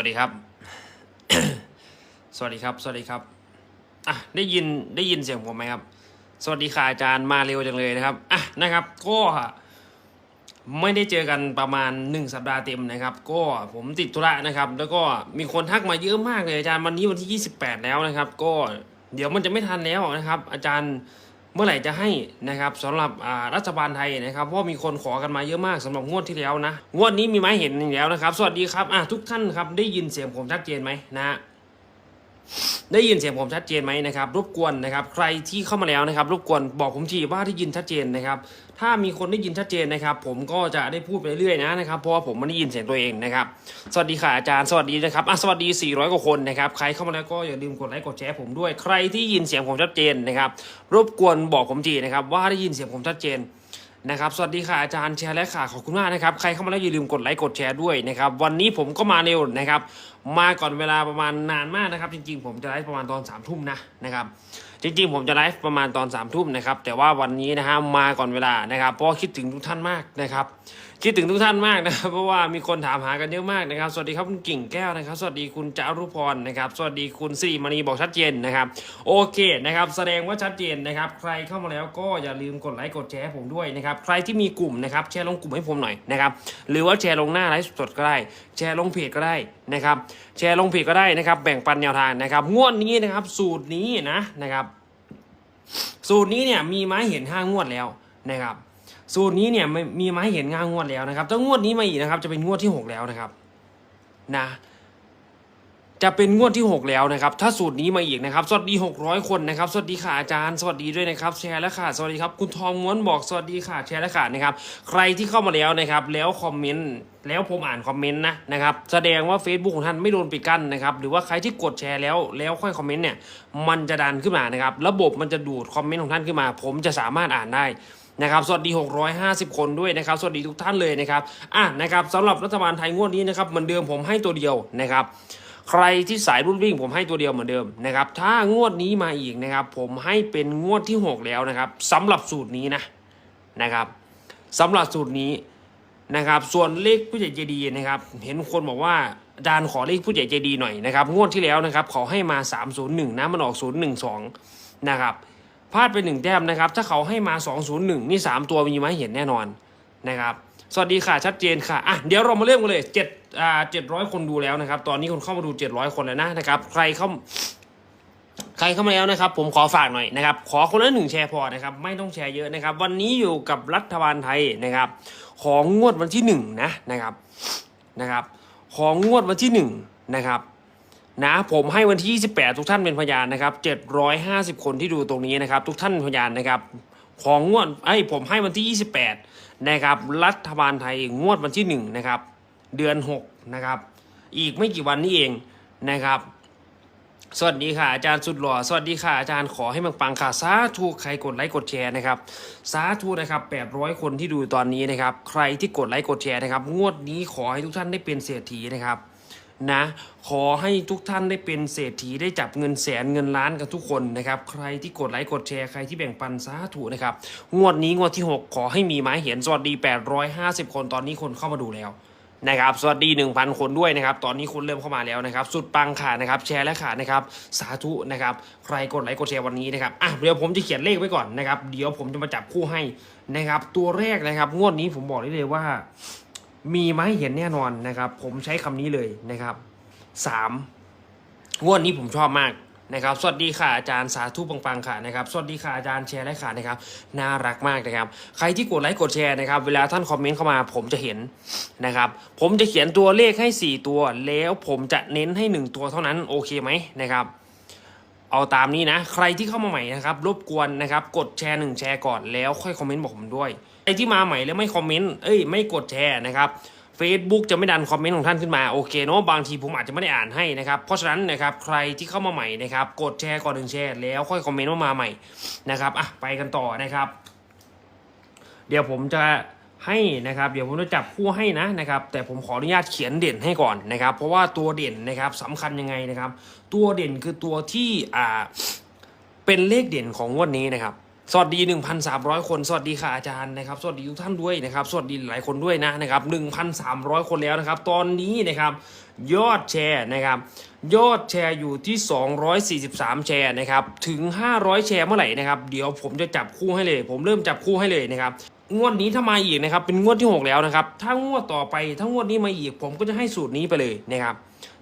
สวัสดีครับ สวัสดีครับ สวัสดีครับอะได้ยินได้ยินเสียงผมไหมครับ สวัสดีค่ะอาจารย์มาเร็วจังเลยนะครับอะนะครับ ก็ไม่ได้เจอกันประมาณหนึ่งสัปดาห์เต็มนะครับ ก็ผมติดธุระนะครับ แล้วก็มีคนทักมาเยอะมากเลยอาจารย์วันนี้วันที่ 28 แล้วนะครับ ก็เดี๋ยวมันจะไม่ทันแล้วนะครับ อาจารย์ เมื่อไหร่จะให้นะครับสำหรับรัฐบาลไทยนะครับเพราะมีคนขอกันมาเยอะมากสำหรับงวดที่แล้วนะงวดนี้มีไม้เห็นอย่างแล้วนะครับ สวัสดีครับทุกท่านครับได้ยินเสียงผมชัดเจนไหมนะ ได้ยินเสียงผมชัดเจนไหมนะครับรบกวนนะครับ ใครที่เข้ามาแล้วนะครับรบกวนบอกผมทีว่าได้ยินชัดเจนนะครับ ถ้ามีคนได้ยินชัดเจนนะครับ ผมก็จะได้พูดไปเรื่อยนะนะครับเพราะว่าผมไม่ได้ยินเสียงตัวเองนะครับ สวัสดีค่ะอาจารย์สวัสดีนะครับอะสวัสดี 400 กว่าคนนะครับใครเข้ามาแล้วก็อย่าลืมกดไลค์กดแชร์ผมด้วย ใครที่ยินเสียงผมชัดเจนนะครับ รบกวนบอกผมทีนะครับว่าได้ยินเสียงผมชัดเจน นะครับสวัสดีค่ะอาจารย์แชร์และค่ะขอบคุณมากนะครับใครเข้ามาแล้วอย่าลืมกดไลค์กดแชร์ด้วยนะครับวันนี้ผมก็มาเร็วนะครับมาก่อนเวลาประมาณนานมากนะครับจริงๆ ผมจะไลฟ์ประมาณตอน3ามทุ่มนะนะครับจริงๆ ผมจะไลฟ์ประมาณตอน3ามทุ่มนะครับแต่ว่าวันนี้นะฮะมาก่อนเวลานะครับเพราะคิดถึงทุกท่านมากนะครับ คิดถึงทุกท่านมากนะครับเพราะว่ามีคนถามหากันเยอะมากนะครับ สวัสดีครับคุณกิ่งแก้วนะครับ สวัสดีคุณจารุพรนะครับ สวัสดีคุณสิริมณีบอกชัดเจนนะครับ โอเคนะครับ แสดงว่าชัดเจนนะครับ ใครเข้ามาแล้วก็อย่าลืมกดไลค์กดแชร์ผมด้วยนะครับ ใครที่มีกลุ่มนะครับแชร์ลงกลุ่มให้ผมหน่อยนะครับ หรือว่าแชร์ลงหน้าไลฟ์สดก็ได้ แชร์ลงเพจก็ได้นะครับ แชร์ลงเพจก็ได้นะครับ แบ่งปันแนวทางนะครับ งวดนี้นะครับ สูตรนี้นะนะครับ สูตรนี้เนี่ยมีไม้เห็นห้างวดแล้วนะครับ สูตรนี้เนี่ยมีมาให้เห็นงางวดแล้วนะครับถ้างวดนี้มาอีกนะครับ จะเป็นงวดที่หกแล้วนะครับนะจะเป็นงวดที่หกแล้วนะครับ ถ้าสูตรนี้มาอีกนะครับ สวัสดีหกร้อยคนนะครับ สวัสดีค่ะอาจารย์ สวัสดีด้วยนะครับ แชร์และค่ะ สวัสดีครับ คุณทองม้วนบอกสวัสดีค่ะ แชร์และค่ะนะครับ ใครที่เข้ามาแล้วนะครับ แล้วคอมเมนต์ แล้วผมอ่านคอมเมนต์นะนะครับ แสดงว่า Facebook ของท่านไม่โดนปิดกั้นนะครับ หรือว่าใครที่กดแชร์แล้ว แล้วค่อยคอมเมนต์เนี่ย มันจะดันขึ้นมานะครับ ระบบมันจะดูดคอมเมนต์ของท่านขึ้นมา ผมจะสามารถอ่านได้ นะครับสวัสดี 650 คนด้วยนะครับ สวัสดีทุกท่านเลยนะครับอะนะครับสำหรับรัฐบาลไทยงวดนี้นะครับเหมือนเดิมผมให้ตัวเดียวนะครับ ใครที่สายรุ่นวิ่งผมให้ตัวเดียวเหมือนเดิมนะครับ ถ้างวดนี้มาอีกนะครับ ผมให้เป็นงวดที่ 6 แล้วนะครับสำหรับสูตรนี้นะนะครับสำหรับสูตรนี้นะครับ ส่วนเลขผู้ใหญ่ใจดีนะครับ เห็นคนบอกว่าอาจารย์ขอเลขผู้ใหญ่ใจดีหน่อยนะครับ งวดที่แล้วนะครับเขาให้มา 301นะมันออก 012 นะครับ พลาดไปหนึ่งแต้มนะครับ ถ้าเขาให้มา 201 นี่ 3 ตัวมีมาให้เห็นแน่นอนนะครับ สวัสดีค่ะชัดเจนค่ะอะเดี๋ยวเรามาเริ่มกันเลย7อ่า700 คนดูแล้วนะครับ ตอนนี้คนเข้ามาดู 700 คนแล้วนะนะครับ ใครเข้าใครเข้ามาแล้วนะครับ ผมขอฝากหน่อยนะครับ ขอคนละหนึ่งแชร์พอนะครับ ไม่ต้องแชร์เยอะนะครับ วันนี้อยู่กับรัฐบาลไทยนะครับ ของงวดวันที่หนึ่งนะนะครับนะครับ ของงวดวันที่หนึ่งนะครับ นะผมให้วันที่ 28 ทุกท่านเป็นพยานนะครับ 750 คนที่ดูตรงนี้นะครับ ทุกท่านพยานนะครับ ของงวดไอ้ยผมให้วันที่ 28 นะครับ รัฐบาลไทยงวดวันที่ 1 นะครับ เดือน 6 นะครับ อีกไม่กี่วันนี้เองนะครับ สวัสดีค่ะอาจารย์สุดหล่อ สวัสดีค่ะอาจารย์ขอให้มังปังค่ะสาธุใครกดไลค์กดแชร์นะครับสาธุนะครับ800 คนที่ดูตอนนี้นะครับ ใครที่กดไลค์กดแชร์นะครับ งวดนี้ขอให้ทุกท่านได้เป็นเศรษฐีนะครับ นะ ขอให้ทุกท่านได้เป็นเศรษฐีได้จับเงินแสนเงินล้านกันทุกคนนะครับ ใครที่กดไลค์กดแชร์ใครที่แบ่งปันสาธุนะครับ งวดนี้งวดที่ 6 ขอให้มีไม้เห็นสวัสดี 850 คนตอนนี้คนเข้ามาดูแล้วนะครับสวัสดี 1,000 คนด้วยนะครับ ตอนนี้คนเริ่มเข้ามาแล้วนะครับ สุดปังค่ะนะครับ แชร์และค่ะนะครับ สาธุนะครับ ใครกดไลค์กดแชร์วันนี้นะครับอะเดี๋ยวผมจะเขียนเลขไว้ก่อนนะครับ เดี๋ยวผมจะมาจับคู่ให้นะครับ ตัวแรกนะครับ งวดนี้ผมบอกได้เลยว่า มีไม้เห็นแน่นอนนะครับ ผมใช้คำนี้เลยนะครับสามงวดนี้ผมชอบมากนะครับ สวัสดีค่ะอาจารย์สาธุปังๆค่ะนะครับ สวัสดีค่ะอาจารย์แชร์และค่ะนะครับ น่ารักมากนะครับ ใครที่กดไลค์กดแชร์นะครับ เวลาท่านคอมเมนต์เข้ามา ผมจะเห็นนะครับ ผมจะเขียนตัวเลขให้ 4 ตัว แล้วผมจะเน้นให้ 1 ตัวเท่านั้น โอเคไหมนะครับ เอาตามนี้นะ ใครที่เข้ามาใหม่นะครับ รบกวนนะครับ กดแชร์หนึ่งแชร์ก่อน แล้วค่อยคอมเมนต์บอกผมด้วย ที่มาใหม่แล้วไม่คอมเมนต์เอ้ยไม่กดแชร์นะครับ Facebook จะไม่ดันคอมเมนต์ของท่านขึ้นมาโอเคเนาะบางทีผมอาจจะไม่ได้อ่านให้นะครับเพราะฉะนั้นนะครับใครที่เข้ามาใหม่นะครับกดแชร์ก่อนหนึ่งแชร์แล้วค่อยคอมเมนต์ว่ามาใหม่นะครับอะไปกันต่อนะครับ เดี๋ยวผมจะให้นะครับเดี๋ยวผมจะจับคู่ให้นะนะครับแต่ผมขออนุญาตเขียนเด่นให้ก่อนนะครับ เพราะว่าตัวเด่นนะครับสำคัญยังไงนะครับ ตัวเด่นคือตัวที่อ่าเป็นเลขเด่นของงวดนี้นะครับ สวัสดี 1,300 คน สวัสดีค่ะอาจารย์นะครับ สวัสดีทุกท่านด้วยนะครับ สวัสดีหลายคนด้วยนะนะครับ 1,300 คนแล้วนะครับ ตอนนี้นะครับยอดแชร์นะครับ ยอดแชร์อยู่ที่ 243 แชร์นะครับ ถึง 500 แชร์เมื่อไหร่นะครับ เดี๋ยวผมจะจับคู่ให้เลย ผมเริ่มจับคู่ให้เลยนะครับ งวดนี้ถ้ามาอีกนะครับ เป็นงวดที่ 6 แล้วนะครับ ถ้างวดต่อไปถ้างวดนี้มาอีก ผมก็จะให้สูตรนี้ไปเลยนะครับ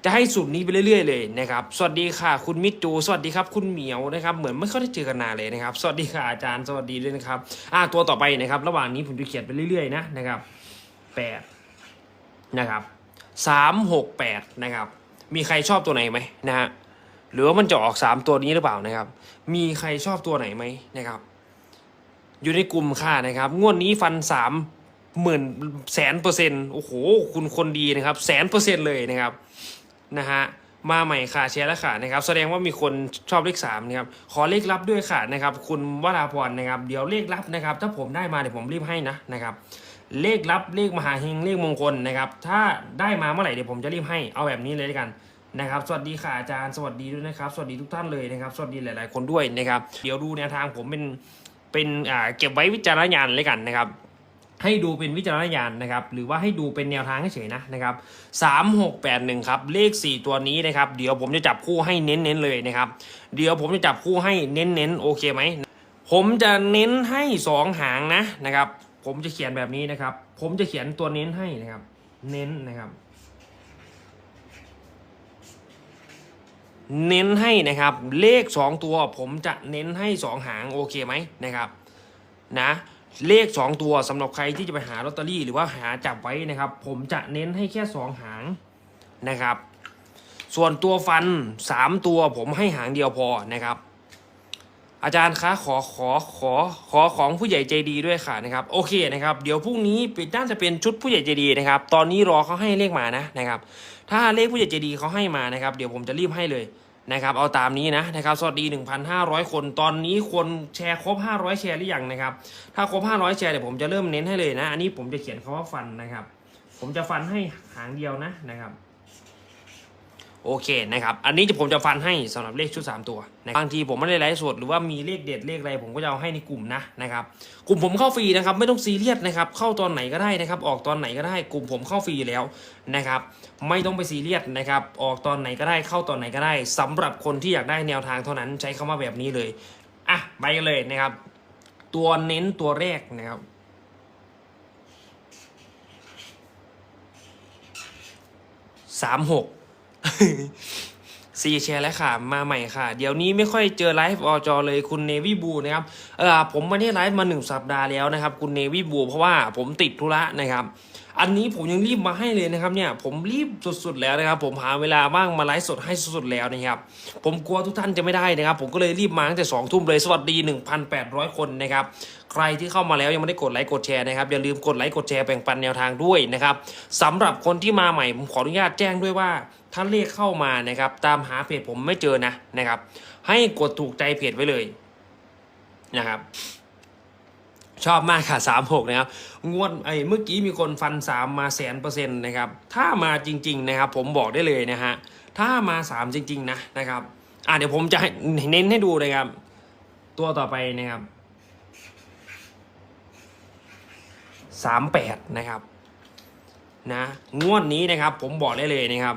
จะให้สูตรนี้ไปเรื่อยๆเลยนะครับ สวัสดีค่ะ คุณมิจู สวัสดีครับ คุณเหมียวนะครับ เหมือนไม่ค่อยได้เจอกันนานเลยนะครับ สวัสดีค่ะอาจารย์ สวัสดีด้วยนะครับ อ่าตัวต่อไปนะครับ ระหว่างนี้ผมจะเขียนไปเรื่อยๆนะนะครับแปดนะครับสามหกแปดนะครับ มีใครชอบตัวไหนไหมนะฮะ หรือว่ามันจะออกสามตัวนี้หรือเปล่านะครับ มีใครชอบตัวไหนไหมนะครับ อยู่ในกลุ่มค่ะนะครับ งวดนี้ฟันสามหมื่นแสนเปอร์เซ็นต์โอ้โห คุณคนดีนะครับ แสนเปอร์เซ็นต์เลยนะครับ นะฮะมาใหม่ค่ะแชร์แล้วค่ะนะครับแสดงว่ามีคนชอบเลขสามนะครับขอเลขลับด้วยค่ะนะครับคุณวราพรนะครับเดี๋ยวเลขลับนะครับ ถ้าผมได้มาเดี๋ยวผมรีบให้นะนะครับเลขลับเลขมหาเฮงเลขมงคลนะครับถ้าได้มาเมื่อไหร่เดี๋ยวผมจะรีบให้เอาแบบนี้เลยด้วยกันนะครับสวัสดีค่ะอาจารย์สวัสดีด้วยนะครับสวัสดีทุกท่านเลยนะครับสวัสดีหลาย ๆ คนด้วยนะครับ เดี๋ยวดูแนวทางผมเป็นเป็นอ่าเก็บไว้วิจารณญาณเลยกันนะครับ ให้ดูเป็นวิจารณญาณนะครับ หรือว่าให้ดูเป็นแนวทางเฉยๆนะนะครับสามหกแปดหนึ่งครับ เลขสี่ตัวนี้นะครับ เดี๋ยวผมจะจับคู่ให้เน้นๆเลยนะครับ เดี๋ยวผมจะจับคู่ให้เน้นๆโอเคไหม ผมจะเน้นให้สองหางนะนะครับ ผมจะเขียนแบบนี้นะครับ ผมจะเขียนตัวเน้นให้นะครับ เน้นนะครับ เน้นให้นะครับ เลขสองตัว ผมจะเน้นให้สองหางโอเคไหมนะครับ นะ เลข 2 ตัวสำหรับใครที่จะไปหาลอตเตอรี่หรือว่าหาจับไว้นะครับ ผมจะเน้นให้แค่ 2 หางนะครับ ส่วนตัวฟัน 3 ตัวผมให้หางเดียวพอนะครับ อาจารย์คะขอขอขอขอของผู้ใหญ่ใจดีด้วยค่ะนะครับ โอเคนะครับ เดี๋ยวพรุ่งนี้เป็นน่าจะเป็นชุดผู้ใหญ่ใจดีนะครับ ตอนนี้รอเขาให้เลขมานะนะครับ ถ้าเลขผู้ใหญ่ใจดีเขาให้มานะครับ เดี๋ยวผมจะรีบให้เลย นะครับเอาตามนี้นะนะครับสวัสดี 1,500 คนตอนนี้คนแชร์ครบ 500 แชร์หรือยังนะครับ ถ้าครบ 500 แชร์เดี๋ยวผมจะเริ่มเน้นให้เลยนะ อันนี้ผมจะเขียนคาว่าฟันนะครับ ผมจะฟันให้หางเดียวนะนะครับ โอเคนะครับ อันนี้จะผมจะฟันให้สำหรับเลขชุด 3 ตัวนะบางทีผมไม่ได้ไลฟ์สดหรือว่ามีเลขเด็ดเลขอะไรผมก็จะเอาให้ในกลุ่มนะนะครับ กลุ่มผมเข้าฟรีนะครับ ไม่ต้องซีเรียสนะครับ เข้าตอนไหนก็ได้นะครับ ออกตอนไหนก็ได้ กลุ่มผมเข้าฟรีแล้วนะครับ ไม่ต้องไปซีเรียสนะครับ ออกตอนไหนก็ได้ เข้าตอนไหนก็ได้สำหรับคนที่อยากได้แนวทางเท่านั้นใช้คำว่าแบบนี้เลย อะไปกันเลยนะครับ ตัวเน้นตัวแรกนะครับสามหก ซีแชร์แล้วค่ะ มาใหม่ค่ะ เดี๋ยวนี้ไม่ค่อยเจอไลฟ์ออจอเลยคุณเนวี่บูนะครับเออผมไม่ได้ไลฟ์มาหนึ่งสัปดาห์แล้วนะครับ คุณเนวี่บูเพราะว่าผมติดธุระนะครับ อันนี้ผมยังรีบมาให้เลยนะครับ เนี่ยผมรีบสุดๆแล้วนะครับ ผมหาเวลาว่างมาไลฟ์สดให้สุดๆแล้วนะครับ ผมกลัวทุกท่านจะไม่ได้นะครับ ผมก็เลยรีบมาตั้งแต่สองทุ่มเลยสวัสดี 1,800 คนนะครับใครที่เข้ามาแล้วยังไม่ได้กดไลค์กดแชร์นะครับอย่าลืมกดไลค์กดแชร์แบ่งปันแนวทางด้วยนะครับสำหรับคนที่มาใหม่ผมขออนุญาตแจ้งด้วยว่า ถ้าเลขเข้ามานะครับ ตามหาเพจผมไม่เจอนะนะครับ ให้กดถูกใจเพจไว้เลยนะครับ ชอบมากค่ะสามหกนะครับงวดไอ้เมื่อกี้มีคนฟันสามมาแสนเปอร์เซ็นต์นะครับ ถ้ามาจริง ๆ นะครับ ผมบอกได้เลยนะฮะถ้ามาสามจริง ๆ นะนะครับ อะเดี๋ยวผมจะเน้นให้ดูนะครับ ตัวต่อไปนะครับสามแปดนะครับนะงวดนี้นะครับผมบอกได้เลยนะครับ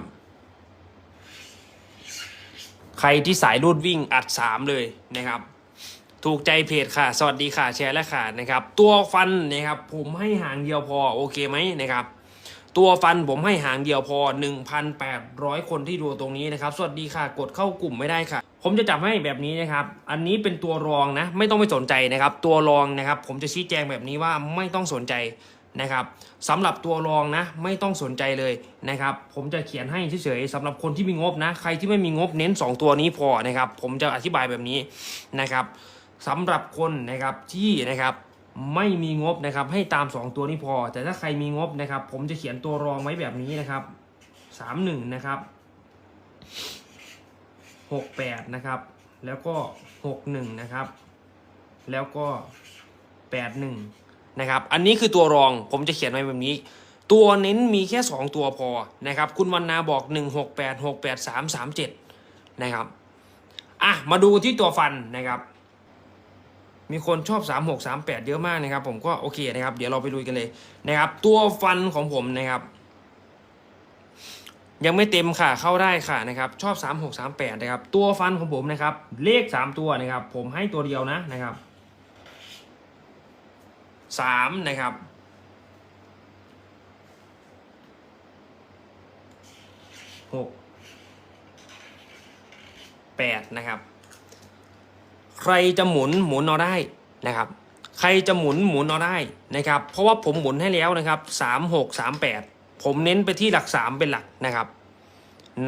ใครที่สายรูดวิ่งอัดสามเลยนะครับ ถูกใจเพจค่ะ สวัสดีค่ะแชร์และค่ะนะครับ ตัวฟันนะครับผมให้หางเดียวพอโอเคไหมนะครับ ตัวฟันผมให้หางเดียวพอ 1,800 คนที่ดูตรงนี้นะครับ สวัสดีค่ะกดเข้ากลุ่มไม่ได้ค่ะ ผมจะจับให้แบบนี้นะครับ อันนี้เป็นตัวรองนะ ไม่ต้องไปสนใจนะครับ ตัวรองนะครับ ผมจะชี้แจงแบบนี้ว่าไม่ต้องสนใจ นะครับสำหรับตัวรองนะไม่ต้องสนใจเลยนะครับผมจะเขียนให้เฉยๆสำหรับคนที่มีงบนะใครที่ไม่มีงบเน้น 2 ตัวนี้พอนะครับผมจะอธิบายแบบนี้นะครับสำหรับคนนะครับที่นะครับไม่มีงบนะครับให้ตาม 2 ตัวนี้พอ แต่ถ้าใครมีงบนะครับผมจะเขียนตัวรองไว้แบบนี้นะครับสามหนึ่งนะครับหกแปดนะครับแล้วก็หกหนึ่งนะครับแล้วก็แปดห นะครับ อันนี้คือตัวรองผมจะเขียนไว้แบบนี้ ตัวเน้นมีแค่ 2 ตัวพอนะครับ คุณวันนาบอก 1 6 8 6 8 3 3 7นะครับ อะ มาดูที่ตัวฟันนะครับ มีคนชอบสามหกสามแปดเยอะมากนะครับ ผมก็โอเคนะครับ เดี๋ยวเราไปลุยกันเลยนะครับ ตัวฟันของผมนะครับยังไม่เต็มค่ะเข้าได้ค่ะนะครับชอบ 3 6 3 8 นะครับ ตัวฟันของผมนะครับ เลข 3 ตัวนะครับ ผมให้ตัวเดียวนะนะครับ 3นะครับหกแปดนะครับ ใครจะหมุนหมุนเอาได้นะครับ ใครจะหมุนหมุนเอาได้นะครับ เพราะว่าผมหมุนให้แล้วนะครับสามหกสามแปดผมเน้นไปที่หลักสามเป็นหลักนะครับ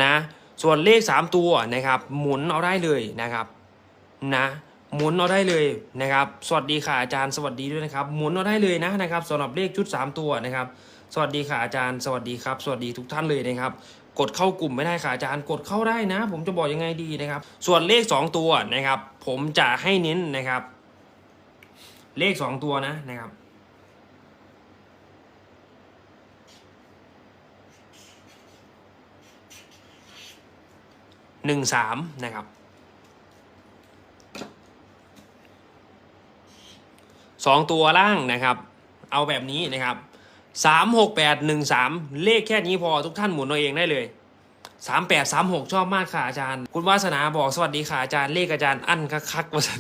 นะส่วนเลขสามตัวนะครับ หมุนเอาได้เลยนะครับนะ หมุนเอาได้เลยนะครับ สวัสดีค่ะอาจารย์ สวัสดีด้วยนะครับ หมุนเอาได้เลยนะนะครับสำหรับเลขชุด 3 ตัวนะครับ สวัสดีค่ะอาจารย์ สวัสดีครับ สวัสดีทุกท่านเลยนะครับ กดเข้ากลุ่มไม่ได้ค่ะอาจารย์ กดเข้าได้นะ ผมจะบอกยังไงดีนะครับ ส่วนเลข 2 ตัวนะครับ ผมจะให้เน้นนะครับ เลข 2 ตัวนะนะครับหนึ่งสามนะครับ สองตัวล่างนะครับ เอาแบบนี้นะครับสามหกแปดหนึ่งสามเลขแค่นี้พอทุกท่านหมุนเอาเองได้เลยสามแปดสามหกชอบมากค่ะอาจารย์ คุณวาสนาบอกสวัสดีค่ะอาจารย์เลขอาจารย์อั้นคักๆว่าสัน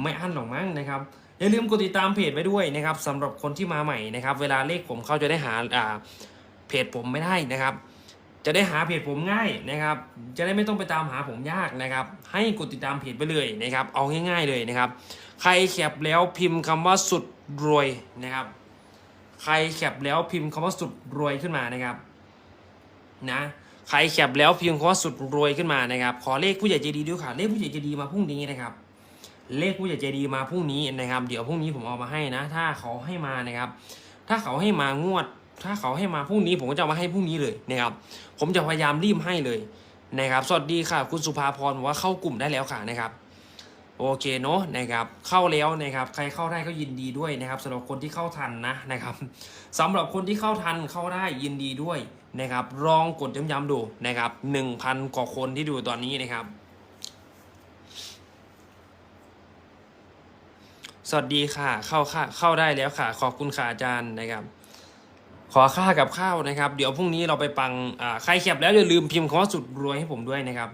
ไม่อั้นหรอกมั้งนะครับอย่าลืมกดติดตามเพจไว้ด้วยนะครับสำหรับคนที่มาใหม่นะครับ เวลาเลขผมเขาจะได้หาอ่าเพจผมไม่ได้นะครับ จะได้หาเพจผมง่ายนะครับ จะได้ไม่ต้องไปตามหาผมยากนะครับ ให้กดติดตามเพจไปเลยนะครับ เอาง่าย ๆเลยนะครับ ใครแคปแล้วพิมพ์คำว่าสุดรวยนะครับ ใครแคปแล้วพิมพ์คำว่าสุดรวยขึ้นมานะครับนะใครแคปแล้วพิมพ์คำว่าสุดรวยขึ้นมานะครับ ขอเลขผู้ใหญ่ใจดีด้วยค่ะ เลขผู้ใหญ่ใจดีมาพรุ่งนี้นะครับ เลขผู้ใหญ่ใจดีมาพรุ่งนี้นะครับ เดี๋ยวพรุ่งนี้ผมเอามาให้นะ ถ้าเขาให้มานะครับ ถ้าเขาให้มางวด ถ้าเขาให้มาพรุ่งนี้ผมก็จะมาให้พรุ่งนี้เลยนะครับ ผมจะพยายามรีบให้เลยนะครับ สวัสดีค่ะ คุณสุภาพรว่าเข้ากลุ่มได้แล้วค่ะนะครับ โอเคเนาะนะครับ เข้าแล้วนะครับ ใครเข้าได้ก็ยินดีด้วยนะครับสำหรับคนที่เข้าทันนะนะครับสำหรับคนที่เข้าทันเข้าได้ยินดีด้วยนะครับลองกดย้ำๆดูนะครับหนึ่งพันกว่าคนที่ดูตอนนี้นะครับสวัสดีค่ะ เข้าค่ะเข้าได้แล้วค่ะ ขอบคุณค่ะอาจารย์นะครับ ขอค่ากับข้าวนะครับ เดี๋ยวพรุ่งนี้เราไปปังอ่าใครแคบแล้วอย่าลืมพิมพ์คำว่าสุดรวยให้ผมด้วยนะครับ